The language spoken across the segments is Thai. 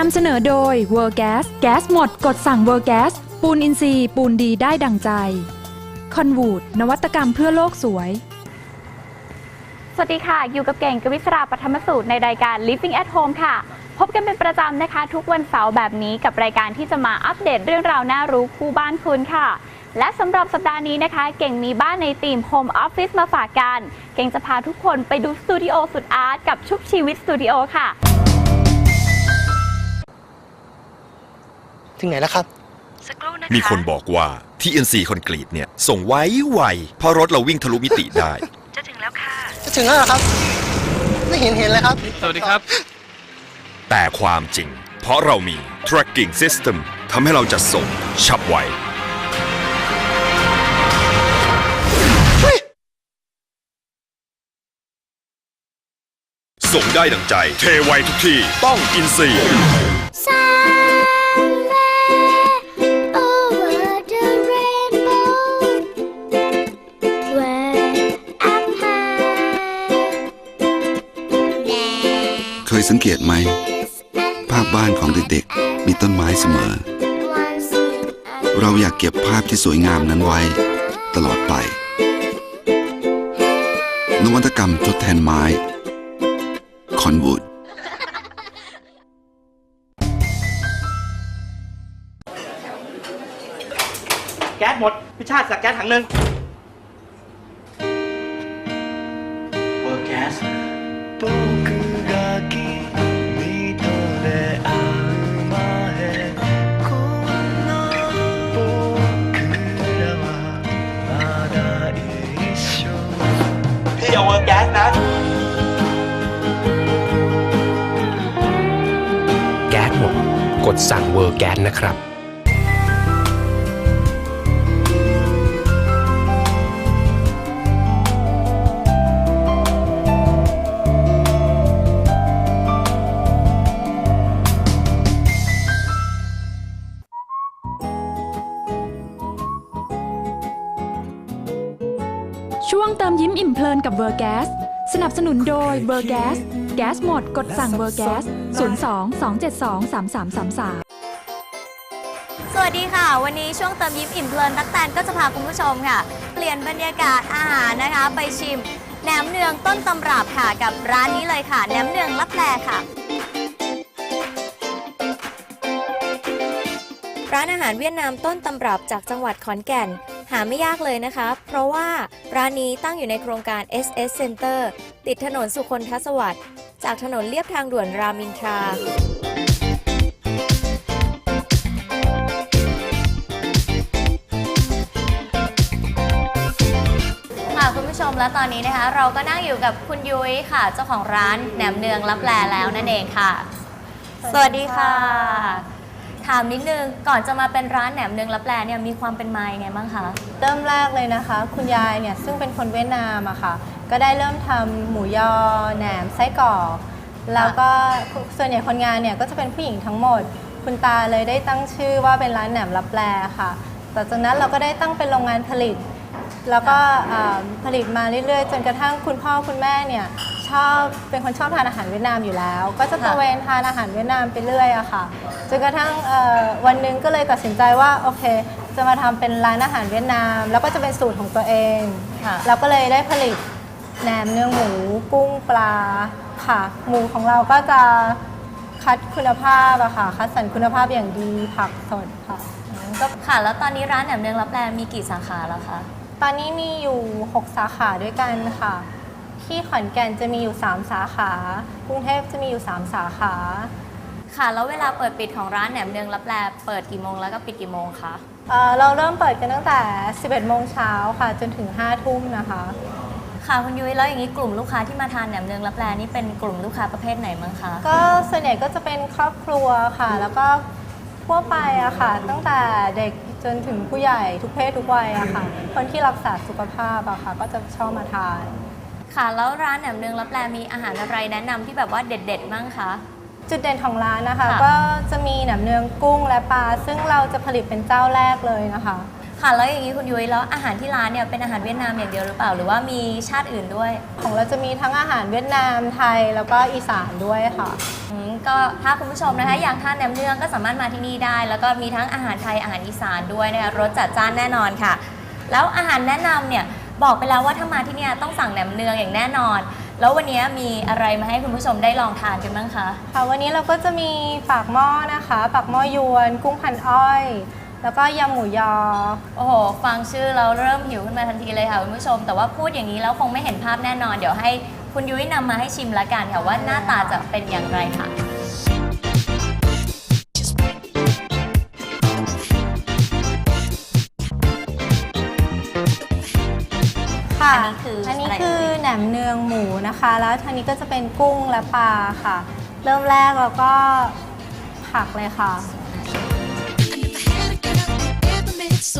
นำเสนอโดย w o r g a s แก๊สหมด กดสั่ง w o r g a s ปูนอินทรีย์ ปูนดีได้ดังใจ คอนวูดนวัตกรรมเพื่อโลกสวย สวัสดีค่ะ อยู่กับเก่งกวิศราปฐมสูตรในรายการ Living at Home ค่ะ พบกันเป็นประจำนะคะ ทุกวันเสาร์แบบนี้กับรายการที่จะมาอัปเดตเรื่องราวน่ารู้คู่บ้านคุณค่ะและสำหรับสัปดาห์นี้นะคะ เก่งมีบ้านในทีม Home Office มาฝากกัน เก่งจะพาทุกคนไปดูสตูดิโอสุดอาร์ตกับชุบชีวิตสตูดิโอค่ะ ถึงไหนแล้วครับมีคนบอกว่าที่ NC คอนกรีตเนี่ย ส่งไว้ไวเพราะรถเราวิ่งทะลุมิติได้จะถึงแล้วเหรอครับ ไม่เห็นเห็นเลยครับ สวัสดีครับ แต่ความจริง เพราะเรามี tracking system ทำให้เราจะส่งฉับไว ส่งได้ดังใจ เทไวทุกที่ ต้องอินซี สังเกตไหม ภาพบ้านของเด็กๆ มีต้นไม้เสมอ เราอยากเก็บภาพที่สวยงามนั้นไว้ ตลอดไป นวัตกรรมทดแทนไม้คอนวูดแก๊สหมด พิชาติสักแก๊สถังหนึ่ง สั่งเวอร์แก๊สนะครับช่วงเติมยิ้มอิ่มเพลินกับ w o r g a s สสนับสนุนโดย w o r g a s แก๊สหมดกดสั่ง w o r g a s 02 272 3333สวัสดีค่ะ วันนี้ช่วงเติมยิ้มอิ่มเพลินตักแตนก็จะพาคุณผู้ชมค่ะ เปลี่ยนบรรยากาศอาหารนะคะ ไปชิมแหนมเนืองต้นตำรับค่ะกับร้านนี้เลยค่ะแหนมเนืองลับแลค่ะ ร้านอาหารเวียดนามต้นตำรับจากจังหวัดขอนแก่น หาไม่ยากเลยนะคะ เพราะว่าร้านนี้ตั้งอยู่ในโครงการ SS Center ติดถนนสุคนทศวรรษ จากถนนเลียบทางด่วนรามินทราค่ะคุณผู้ชมและตอนนี้นะคะ เราก็นั่งอยู่กับคุณยุ้ยค่ะ เจ้าของร้านแหนมเนืองรับแลแล้วนั่นเองค่ะ สวัสดีค่ะ ถามนิดนึงก่อนจะมาเป็นร้านแหนมเนืองรับแลเนี่ยมีความเป็นมายังไงบ้างคะ เริ่มแรกเลยนะคะ คุณยายเนี่ยซึ่งเป็นคนเวียดนามอะค่ะ ก็ได้เริ่มทำหมูยอแหนมไส้กรอกแล้วก็ส่วนใหญ่คนงานเนี่ยก็จะเป็นผู้หญิงทั้งหมด คุณตาเลยได้ตั้งชื่อว่าเป็นร้านแหนมรับแลค่ะต่อจากนั้นเราก็ได้ตั้งเป็นโรงงานผลิต แล้วก็อ่าผลิตมาเรื่อยๆ จนกระทั่งคุณพ่อคุณแม่เนี่ยชอบเป็นคนชอบทานอาหารเวียดนามอยู่แล้ว ก็จะตระเวนทานอาหารเวียดนามไปเรื่อยอะค่ะจนกระทั่งเอ่อวันหนึ่งก็เลยตัดสินใจว่าโอเค จะมาทำเป็นร้านอาหารเวียดนาม แล้วก็จะเป็นสูตรของตัวเองค่ะเราก็เลยได้ผลิต แหนมเนื้อหมูกุ้งปลาค่ะ หมูของเราก็จะคัดคุณภาพอะค่ะ คัดสรรคุณภาพอย่างดีผักสดค่ะ ก็ค่ะแล้วตอนนี้ร้านแหนมเนืองรับแลมีกี่สาขาแล้วคะ ตอนนี้มีอยู่ 6 สาขาด้วยกันค่ะ ที่ขอนแก่นจะมีอยู่ 3 สาขา กรุงเทพจะมีอยู่ 3 สาขา ค่ะแล้วเวลาเปิดปิดของร้านแหนมเนืองรับแลเปิดกี่โมงแล้วก็ปิดกี่โมงคะเอ่อเราเริ่มเปิดกันตั้งแต่ 11 โมงเช้าค่ะ จนถึง 5 ทุ่มนะคะ ค่ะคุณยุ้ยแล้วอย่างนี้กลุ่มลูกค้าที่มาทานแหนมเนืองรับแลนี่เป็นกลุ่มลูกค้าประเภทไหนมั้งคะ ก็ส่วนใหญ่ก็จะเป็นครอบครัวค่ะ แล้วก็ทั่วไปอะค่ะ ตั้งแต่เด็กจนถึงผู้ใหญ่ทุกเพศทุกวัยอะค่ะ คนที่รักษาสุขภาพอะค่ะ ก็จะชอบมาทาน ค่ะแล้วร้านแหนมเนืองรับแลมีอาหารอะไรแนะนำที่แบบว่าเด็ดๆมั้งคะ จุดเด่นของร้านนะคะ ค่ะ ก็จะมีแหนมเนืองกุ้งและปลาซึ่งเราจะผลิตเป็นเจ้าแรกเลยนะคะ ค่ะแล้วอย่างนี้คุณยุ้ยแล้วอาหารที่ร้านเนี่ยเป็นอาหารเวียดนามอย่างเดียวหรือเปล่าหรือว่ามีชาติอื่นด้วยของเราจะมีทั้งอาหารเวียดนามไทยแล้วก็อีสานด้วยค่ะอืมก็ถ้าคุณผู้ชมนะคะอยากทานแหนมเนืองก็สามารถมาที่นี่ได้ แล้วก็มีทั้งอาหารไทยอาหารอีสานด้วยนะคะรสจัดจ้านแน่นอนค่ะ แล้วอาหารแนะนำเนี่ยบอกไปแล้วว่าถ้ามาที่เนี่ยต้องสั่งแหนมเนืองอย่างแน่นอน แล้ววันนี้มีอะไรมาให้คุณผู้ชมได้ลองทานกันบ้างคะค่ะวันนี้เราก็จะมีปากหม้อนะคะปากหม้อยวน กุ้งพันอ้อย แล้วก็ยำหมูยอ โอ้โห ฟังชื่อเราเริ่มหิวขึ้นมาทันทีเลยค่ะคุณผู้ชม แต่ว่าพูดอย่างนี้แล้วคงไม่เห็นภาพแน่นอน เดี๋ยวให้คุณยุ้ยนำมาให้ชิมละกันค่ะว่าหน้าตาจะเป็นอย่างไรค่ะ ค่ะอันนี้คืออันนี้อะไรคือเอ่ยแหนมเนืองหมูนะคะ แล้วทางนี้ก็จะเป็นกุ้งและปลาค่ะ เริ่มแรกเราก็ผักเลยค่ะ เ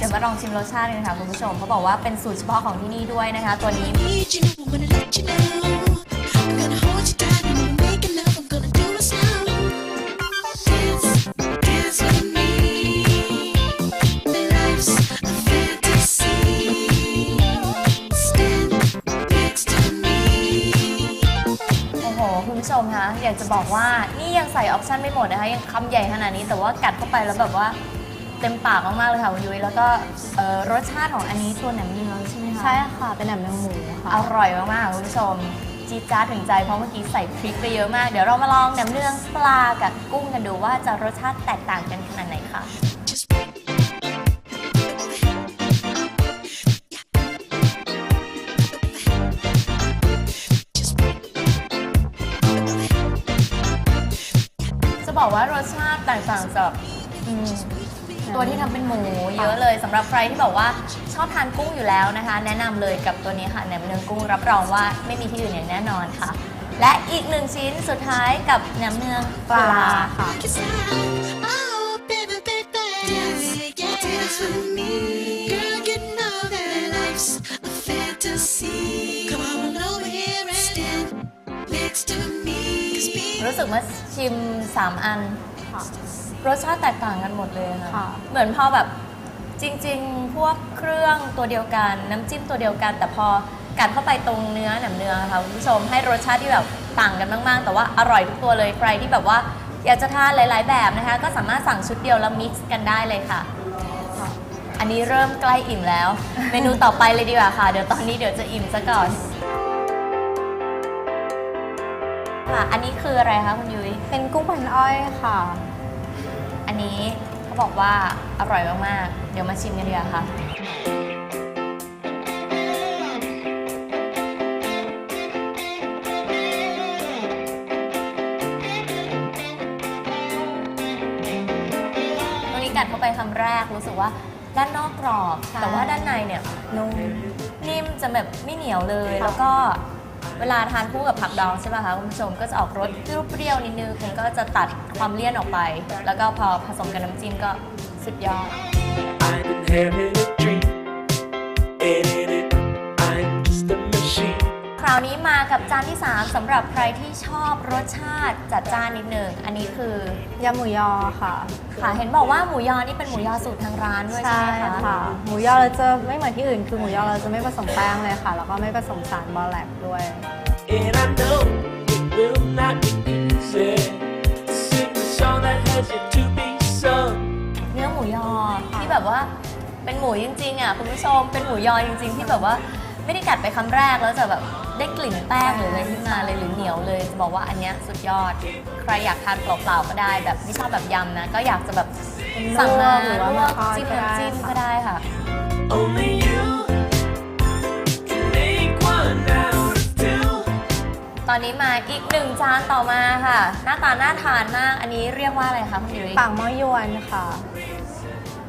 ดี๋ยวมาลองชิมรสชาติกันค่ะคุณผู้ชมเขาบอกว่าเป็นสูตรเฉพาะของที่นี่ด้วยนะคะ ตัวนี้ โอ้โห คุณผู้ชมคะอยากจะบอกว่า นี่ยังใส่ออปชั่นไม่หมดนะคะยังคำใหญ่ขนาดนี้แต่ว่ากัดเข้าไปแล้วแบบว่าเต็มปากมากๆเลยค่ะคุณยุ้ยแล้วก็เอ่อรสชาติของอันนี้ตัวแหนมเนืองใช่ไหมคะใช่ค่ะ เป็นแหนมเนืองหมูค่ะอร่อยมากๆค่ะคุณผู้ชมจี๊ดจ้าดถึงใจเพราะเมื่อกี้ใส่พริกไปเยอะมาก เดี๋ยวเรามาลองแหนมเนืองปลากับกุ้งกันดูว่าจะรสชาติแตกต่างกันขนาดไหนค่ะ บอกว่ารสชาติแตกต่างจากอืมตัวที่ทำเป็นหมูเยอะเลยสำหรับใครที่บอกว่าชอบทานกุ้งอยู่แล้วนะคะ แนะนำเลยกับตัวนี้ค่ะแหนมเนืองกุ้งรับรองว่าไม่มีที่อื่นอย่างแน่นอนค่ะ และอีกหนึ่งชิ้นสุดท้ายกับแหนมเนืองปลาค่ะ รู้สึกว่าชิม 3 อันรสชาติแตกต่างกันหมดเลยค่ะ ค่ะ เหมือนพอแบบจริง ๆ พวกเครื่องตัวเดียวกัน น้ำจิ้มตัวเดียวกัน แต่พอกัดเข้าไปตรงเนื้อหนำเนื้อค่ะคุณผู้ชมให้รสชาติที่แบบต่างกันมาก ๆ แต่ว่าอร่อยทุกตัวเลยใครที่แบบว่าอยากจะทานหลาย ๆ แบบนะคะ ก็สามารถสั่งชุดเดียวแล้วมิกซ์กันได้เลยค่ะ อันนี้เริ่มใกล้อิ่มแล้ว เมนูต่อไปเลยดีกว่าค่ะ เดี๋ยวตอนนี้เดี๋ยวจะอิ่มซะก่อน ค่ะ อันนี้คืออะไรคะคุณยุ้ย เป็นกุ้งพันอ้อยค่ะ อันนี้เขาบอกว่าอร่อยมากๆ เดี๋ยวมาชิมกันดีกว่าค่ะ ตรงนี้กัดเข้าไปคำแรกรู้สึกว่าด้านนอกกรอบใช่แต่ว่าด้านในเนี่ยนุ่ม นิ่มจะแบบไม่เหนียวเลยแล้วก็ เวลาทานคู่กับผักดองใช่ไหมคะคุณผู้ชมก็จะออกรสเปรี้ยวๆนิดนึงก็จะตัดความเลี่ยนออกไป แล้วก็พอผสมกับน้ำจิ้มก็สุดยอด I've been having a dream, and in it, I'm าวนี้มากับจานที่ 3สำหรับใครที่ชอบรสชาติจัดจ้านนิดนึงอันนี้คือยำหมูยอค่ะ ค่ะเห็นบอกว่าหมูยอนี่เป็นหมูยอสูตรทางร้านด้วยใช่ใช่ไหมคะค่ะหมูยอเราจะไม่เหมือนที่อื่น คือหมูยอเราจะไม่ผสมแป้งเลยค่ะ แล้วก็ไม่ผสมสารบอแลกด้วย And I know it will not be easy to sing the song that has yet to be sung. เนื้อหมูยอที่แบบว่าเป็นหมูจริงๆอะคุณผู้ชมเป็นหมูยอจริง ๆ ที่แบบว่า ไม่ได้กัดไปคำแรกแล้วจะแบบได้กลิ่นแป้งหรืออะไรขึ้นมาเลยหรือเหนียวเลยจะบอกว่าอันเนี้ยสุดยอด ใครอยากทานเปล่าๆก็ได้ แบบไม่ชอบแบบยำนะ ก็อยากจะแบบสั่งมาหรือว่าลวกมาทอดจิ้มก็ได้น้ำจิ้มค่ะก็ได้ค่ะ Only you can make one out of two. ตอนนี้มาอีกหนึ่งจานต่อมาค่ะ หน้าตาน่าทานมาก อันนี้เรียกว่าอะไรคะคุณยุ้ยปากหม้อยวนค่ะเ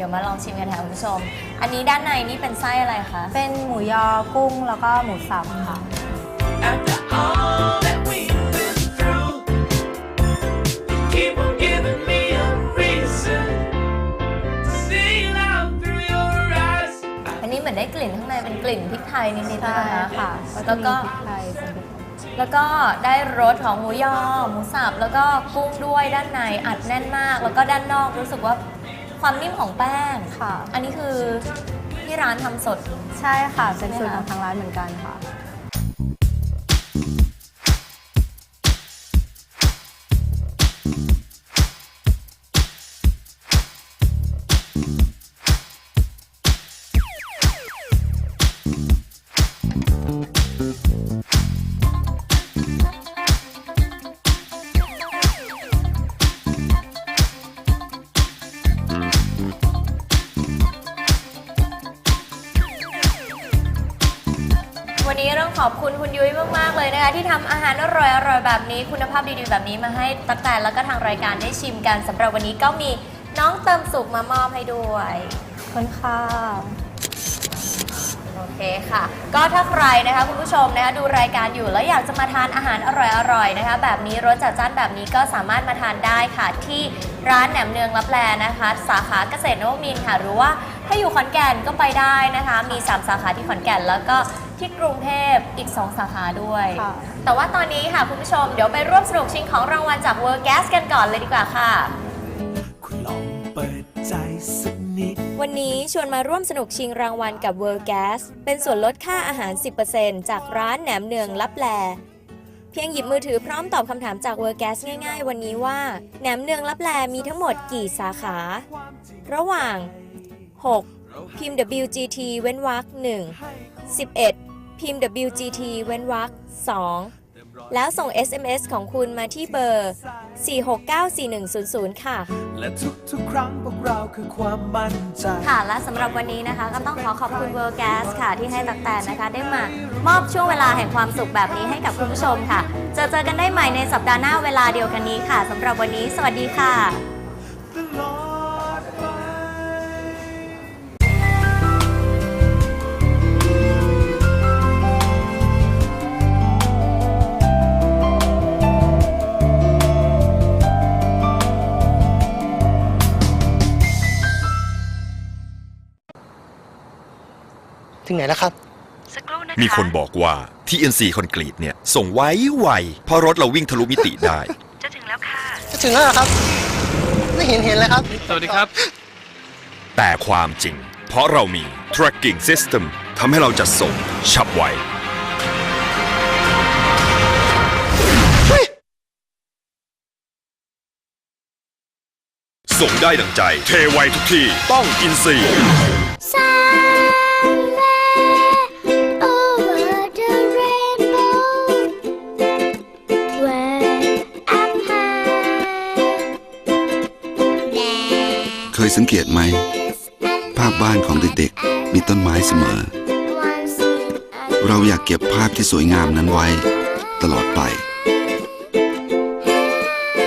ดี๋ยวมาลองชิมกันค่ะคุณผู้ชม อันนี้ด้านในนี่เป็นไส้อะไรคะ เป็นหมูยอกุ้งแล้วก็หมูสับค่ะ After all that we've been through, you keep on giving me a reason to see out through your eyes. อันนี้เหมือนได้กลิ่นข้างในเป็นกลิ่นพริกไทยนิดๆใช่นะคะค่ะแล้วก็มีพริไทยเป็นพริกแล้วก็ได้รสของหมูยอ หมูสับ แล้วก็กุ้งด้วยด้านในอัดแน่นมาก แล้วก็ด้านนอกรู้สึกว่า ความนิ่มของแป้ง ค่ะ อันนี้คือที่ร้านทำสด ใช่ค่ะ เป็นสูตรใช่ไหมขคะองทางร้านเหมือนกันค่ะ ภาพดีๆแบบนี้มาให้ตั๊กแตนแล้วก็ทางรายการได้ชิมกันสำหรับวันนี้ก็มีน้องเติมสุกมามอบให้ด้วยขอบคุณค่ะโอเคค่ะ ก็ถ้าใครนะคะคุณผู้ชมนะคะดูรายการอยู่แล้วอยากจะมาทานอาหารอร่อยๆนะคะ แบบนี้รสจัดจ้านแบบนี้ก็สามารถมาทานได้ค่ะ ที่ร้านแหนมเนืองลับแลนะคะ สาขาเกษตรนวมินทร์ค่ะ หรือว่าถ้าอยู่ขอนแก่นก็ไปได้นะคะ มี 3 สาขาที่ขอนแก่นแล้วก็ ที่กรุงเทพอีก 2 สาขาด้วย ค่ะ แต่ว่าตอนนี้ค่ะคุณผู้ชมเดี๋ยวไปร่วมสนุกชิงของรางวัลจาก World Gas กันก่อนเลยดีกว่าค่ะ คุณลองเปิดใจสักนิด วันนี้ชวนมาร่วมสนุกชิงรางวัลกับ World Gas เป็นส่วนลดค่าอาหาร 10%จากร้านแหนมเนืองลับแล เพียงหยิบมือถือพร้อมตอบคำถามจาก World Gas ง่ายๆ วันนี้ว่าแหนมเนืองลับแลมีทั้งหมดกี่สาขา ระหว่าง 6. พิมพ์ WGT เว้นวรรค1 11 พิมพ์ WGT เว้นวรรค2แล้วส่ง SMS ของคุณมาที่เบอร์ 4694100 ค่ะ และทุกๆครั้งพวกเราคือความมั่นใจ ค่ะ และสำหรับวันนี้นะคะก็ต้องขอขอบคุณ World Gas ค่ะ ที่ให้ตักแตนนะคะ ได้มามอบช่วงเวลาแห่งความสุขแบบนี้ให้กับคุณผู้ชมค่ะเจอเจอกันได้ใหม่ในสัปดาห์หน้าเวลาเดียวกันนี้ค่ะสำหรับวันนี้ สวัสดีค่ะ ถึงไหนแล้วครับมีคนบอกว่า TNC คอนกรีตเนี่ย ส่งไว้ไวเพราะรถเราวิ่งทะลุมิติได้ จะถึงแล้วครับ ไม่เห็นเห็นเลยครับ สวัสดีครับ แต่ความจริง เพราะเรามี tracking system ทำให้เราจะส่งฉับไว ส่งได้ดังใจ เทไวทุกที่ ต้องอินซีย์ ยสังเกตไหม ภาพบ้านของเด็กๆ มีต้นไม้เสมอ เราอยากเก็บภาพที่สวยงามนั้นไว้ ตลอดไป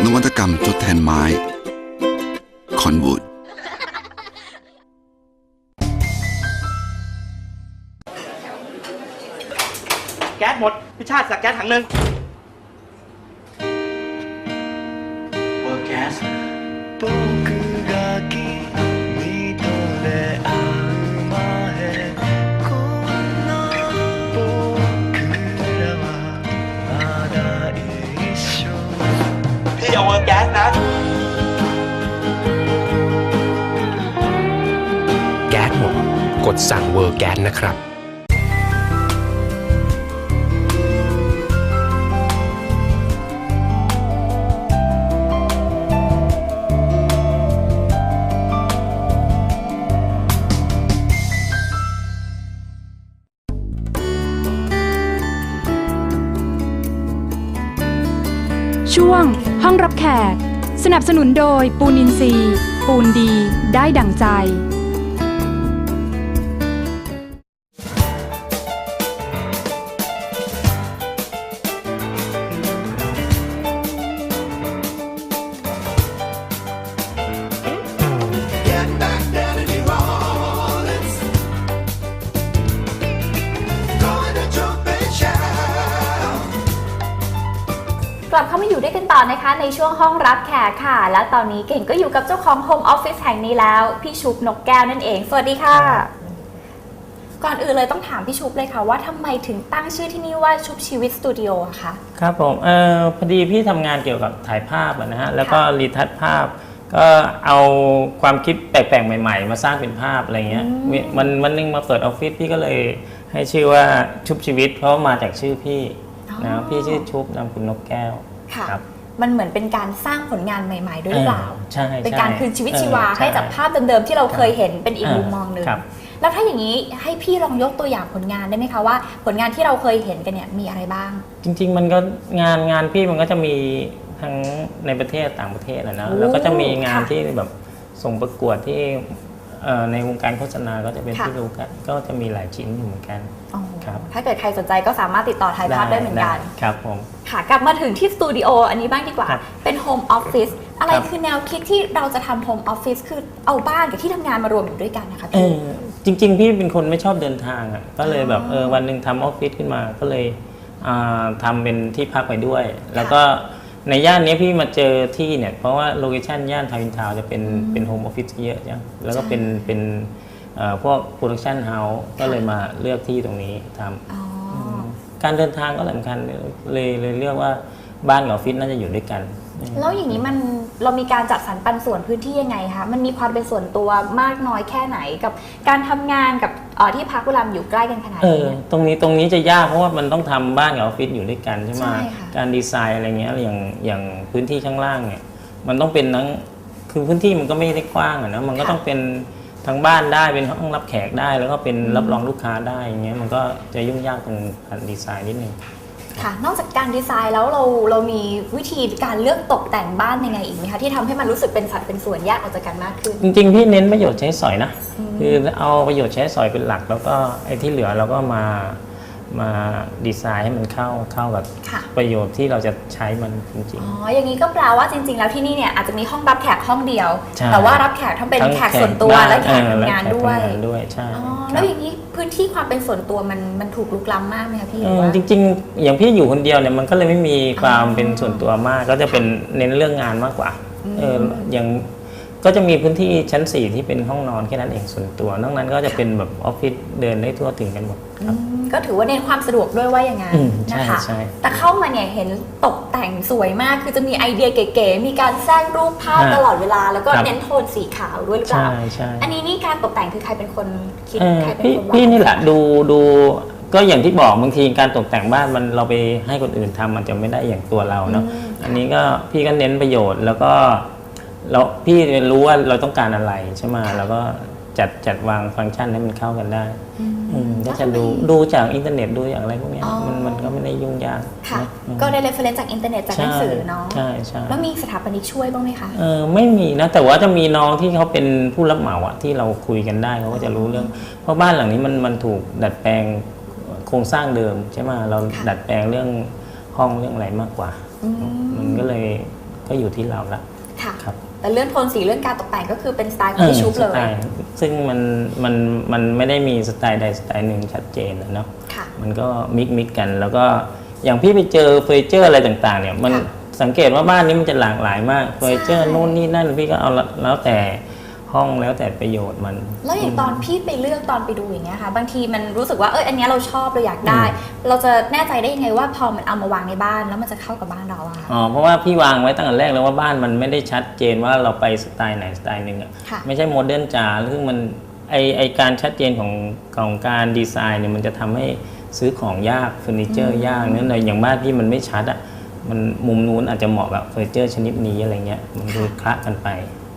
นวัตกรรมทดแทนไม้คอนวูดแก๊สหมด พิชาติสักแก๊สถังหนึ่งเวอร์แก๊ส ดสั่งเวอร์แก๊สนะครับช่วงห้องรับแขก สนับสนุนโดยปูนินซีย์ปูนดี ได้ดั่งใจ กลับเข้ามาอยู่ด้วยกันต่อนะคะ ในช่วงห้องรับแขกค่ะ และตอนนี้เก่งก็อยู่กับเจ้าของโฮมออฟฟิศแห่งนี้แล้ว พี่ชุบนกแก้วนั่นเอง สวัสดีค่ะ ก่อนอื่นเลยต้องถามพี่ชุบเลยค่ะ ว่าทำไมถึงตั้งชื่อที่นี่ว่าชุบชีวิตสตูดิโออะคะ ครับผมเออพอดีพี่ทำงานเกี่ยวกับถ่ายภาพอะนะฮะแล้วก็รีทัชภาพ ก็เอาความคิดแปลกๆใหม่ ๆ มาสร้างเป็นภาพอะไรเงี้ยมีมันวันหนึงมาเปิดออฟฟิศพี่ก็เลยให้ชื่อว่าชุบชีวิต เพราะมาจากชื่อพี่ นะพี่ชื่อชุบนามคุณนกแก้วค่ะครับ มันเหมือนเป็นการสร้างผลงานใหม่ๆ ด้วยหรือเปล่าเออใช่เป็นการใช่คืนชีวิตเออชีวาใช่ให้จากภาพเดิมๆที่เราเคยเห็นเป็นอีกเออมุมมองหนึ่งครับแล้วถ้าอย่างนี้ให้พี่ลองยกตัวอย่างผลงานได้ไหมคะว่า ผลงานที่เราเคยเห็นกันเนี่ยมีอะไรบ้าง จริง ๆ มันก็งานงานพี่มันก็จะมีทั้งในประเทศต่างประเทศอะนะโอ้แล้วก็จะมีงานค่ะที่แบบส่งประกวดที่เอ่อในวงการโฆษณาก็จะเป็นค่ะที่รู้กันก็จะมีหลายชิ้นอยู่เหมือนกันอ๋อ ครับถ้าเกิดใครสนใจก็สามารถติดต่อไทยภาพได้เหมือนกัน ครับผม ค่ะ กลับมาถึงที่สตูดิโออันนี้บ้างดีกว่าครับเป็นโฮมออฟฟิศ อะไรครับคือแนวคิดที่เราจะทำโฮมออฟฟิศ คือเอาบ้านกับที่ทำงานมารวมอยู่ด้วยกันนะคะเอพี่อจริง ๆ พี่เป็นคนไม่ชอบเดินทางอะ ก็เลยแบบเออวันหนึ่งทำออฟฟิศขึ้นมา ก็เลยอ่าทำเป็นที่พักไปด้วย แล้วก็ในย่านนี้พี่มาเจอที่เนี่ย เพราะว่าโลเคชันย่านทาวินทาวน์จะเป็นเป็นโฮมออฟฟิศเยอะจังแล้วก็เป็นเป็นเอ่อ พวกโปรดักชันเฮาส์ก็เลยมาเลือกที่ตรงนี้ทำอ๋ออการเดินทางก็สำคัญเลยเลยเลือกว่าบ้านกับออฟฟิศน่าจะอยู่ด้วยกัน แล้วอย่างนี้มันเรามีการจัดสรรปันส่วนพื้นที่ยังไงคะ มันมีความเป็นส่วนตัวมากน้อยแค่ไหนกับการทำงานกับเอ่อที่พักเวลาอยู่ใกล้กันขนาดเอนี้อเนี่ยตรงนี้ตรงนี้จะยากเพราะว่ามันต้องทำบ้านกับออฟฟิศอยู่ด้วยกันใช่ไหมใช่ค่ะการดีไซน์อะไรเงี้ยอย่างอย่างพื้นที่ข้างล่างเนี่ยมันต้องเป็นทั้งคือพื้นที่มันก็ไม่ได้กว้างอะนะมันก็ต้องเป็น ทั้งบ้านได้เป็นห้องรับแขกได้ แล้วก็เป็นรับรองลูกค้าได้อย่างเงี้ยมันก็จะยุ่งยากตรงการดีไซน์นิดนึงค่ะ นอกจากการดีไซน์แล้วเราเรามีวิธีการเลือกตกแต่งบ้านยังไงอีกไหมคะที่ทำให้มันรู้สึกเป็นสัดเป็นส่วนแยกออกจากกันมากขึ้น จริงๆพี่เน้นประโยชน์ใช้สอยนะ คือเอาประโยชน์ใช้สอยเป็นหลัก แล้วก็ไอ้ที่เหลือเราก็มา มาดีไซน์ให้มันเข้าเข้ากับค่ะ ประโยชน์ที่เราจะใช้มันจริง อ๋อ อย่างนี้ก็แปลว่าจริง ๆ แล้วที่นี่เนี่ยอาจจะมีห้องรับแขกห้องเดียว ใช่ แต่ว่ารับแขกทั้งเป็นทั้งแขกส่วนตัวบ้านและแขกเออทำงานและแขกด้วย ทำงานด้วยใช่อ๋อ คแล้รัวบอย่างนี้พื้นที่ความเป็นส่วนตัวมันมันถูกลุกล้ำมากไหมคะพี่หเอรืออว่า จริงๆ อย่างพี่อยู่คนเดียวเนี่ยมันก็เลยไม่มีความเป็นส่วนตัวมาก ก็จะเป็นเน้นเรื่องงานมากกว่าเอออย่างก็จะมีพื้นที่ชั้น 4 ที่เป็นห้องนอนแค่นั้นเองส่วนตัว นอกนั้นก็จะเป็นแบบออฟฟิศเดินได้ทั่วถึงกันหมดครับอืม ก็ถือว่าเน้นความสะดวกด้วยว่าอย่างนั้นอืมใช่นะคะใช่แต่เข้ามาเนี่ยเห็นตกแต่งสวยมาก คือจะมีไอเดียเก๋ๆ มีการแทรกรูปภาพฮะตลอดเวลา แล้วก็ครับเน้นโทนสีขาวด้วยหรือเปล่าใช่ใช่อันนี้นี่การตกแต่งคือใครเป็นคนคิดเออใครเป็นพี่คนวางพี่นี่แหละดูดูก็อย่างที่บอกบางทีการตกแต่งบ้านมันเราไปให้คนอื่นทำมันจะไม่ได้อย่างตัวเราเนาะอันนี้ก็พี่ก็เน้นประโยชน์แล้วก็เราพี่รู้ว่าเราต้องการอะไรใช่ไหมแล้วก็จัดจัดวางฟังก์ชันให้มันเข้ากันได้อืม ก็จะดูดูจากอินเทอร์เน็ตดูอย่างอะไรพวกเนี้ยอ๋อมันมันก็ไม่ได้ยุ่งยากค่ะนะอืมก็ได้เรฟเฟรนซ์จากอินเทอร์เน็ตจากหนังสือเนาะใช่ใช่แล้วมีสถาปนิกช่วยบ้างไหมคะเออไม่มีนะแต่ว่าจะมีน้องที่เขาเป็นผู้รับเหมาอะที่เราคุยกันได้เขาก็จะรู้เรื่อง เพราะบ้านหลังนี้มันมันถูกดัดแปลงโครงสร้างเดิมใช่ไหมเราค่ะดัดแปลงเรื่องห้องเรื่องอะไรมากกว่าอืมมันก็เลยก็อยู่ที่เราละค่ะครับ แต่เรื่องโทนสีเรื่องการตกแต่งก็คือเป็นสไตล์ขเอองอพี่ชุบสเลยไตล์ซึ่งมันมันมันไม่ได้มีสไตล์ใดสไตล์หนึ่งชัดเจนอะเนาะค่ะมันก็มิกมิกกัน แล้วก็อย่างพี่ไปเจอเฟอร์นิเจอร์อะไรต่างๆ เนี่ยมันค่ะสังเกตว่าบ้านนี้มันจะหลากหลายมากเฟอร์นิเจอร์นู่นนี่นั่นพี่ก็เอาละแล้วแต่ ห้องแล้วแต่ประโยชน์มัน แล้วอย่างตอนพี่ไปเลือกตอนไปดูอย่างเงี้ยค่ะ บางทีมันรู้สึกว่าเอออันเนี้ยเราชอบเราอยากได้ เราจะแน่ใจได้ยังไงว่าพอมันเอามาวางในบ้านแล้วมันจะเข้ากับบ้านเราอะค่ะ อ๋อเพราะว่าพี่วางไว้ตั้งแต่แรกแล้วว่าบ้านมันไม่ได้ชัดเจนว่าเราไปสไตล์ไหนสไตล์หนึ่งอะค่ะ ไม่ใช่โมเดิร์นจ๋าซึ่งมันไอไอการชัดเจนของของการดีไซน์เนี่ยมันจะทำให้ซื้อของยากเฟอร์นิเจอร์ยากเนี่ยอย่างบ้านพี่มันไม่ชัดอะมันมุมนู้นอาจจะเหมาะกับเฟอร์นิเจอร์ชนิดนี้อะไรเงี้ยมันดูคละกันไป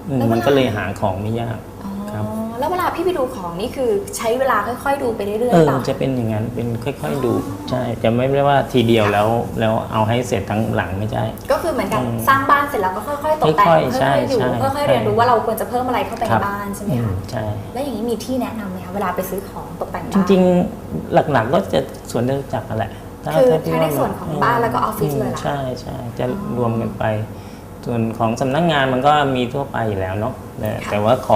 อืมแล้วเวลามั มันก็เลยหาของไม่ยาก อ๋อครับ แล้วเวลาพี่ไปดูของนี่คือใช้เวลาค่อยๆ ดูไปเรื่อยๆเออเปล่าจะเป็นอย่างนั้นเป็นค่อยๆดูใช่จะไม่ได้ว่าทีเดียวแล้วแล้วเอาให้เสร็จทั้งหลังไม่ใช่ ก็คือเหมือนกับอืมสร้างบ้านเสร็จแล้วก็ค่อยๆตกแต่งค่ค่อยๆใช่อยๆอยู่ใช่ค่อยๆเรียนรู้ว่าเราควรจะเพิ่มอะไรเข้าไปครัในบบ้านใช่ไหมอืคะมใช่ แล้วอย่างนี้มีที่แนะนำไหมคะเวลาไปซื้อของตกแต่งจบ้านริงๆหลักๆก็จะส่วนเดิมจักรนั่นแหละถ้าคือถ้าพี่ทั้งในว่าส่วนของบ้านแล้วก็ออฟฟิศเลยเหรอใช่ใช่จะรวมกันไป ส่วนของสำนักงานมันก็มีทั่วไปอยู่แล้วเนาะแต่แต่ว่าของ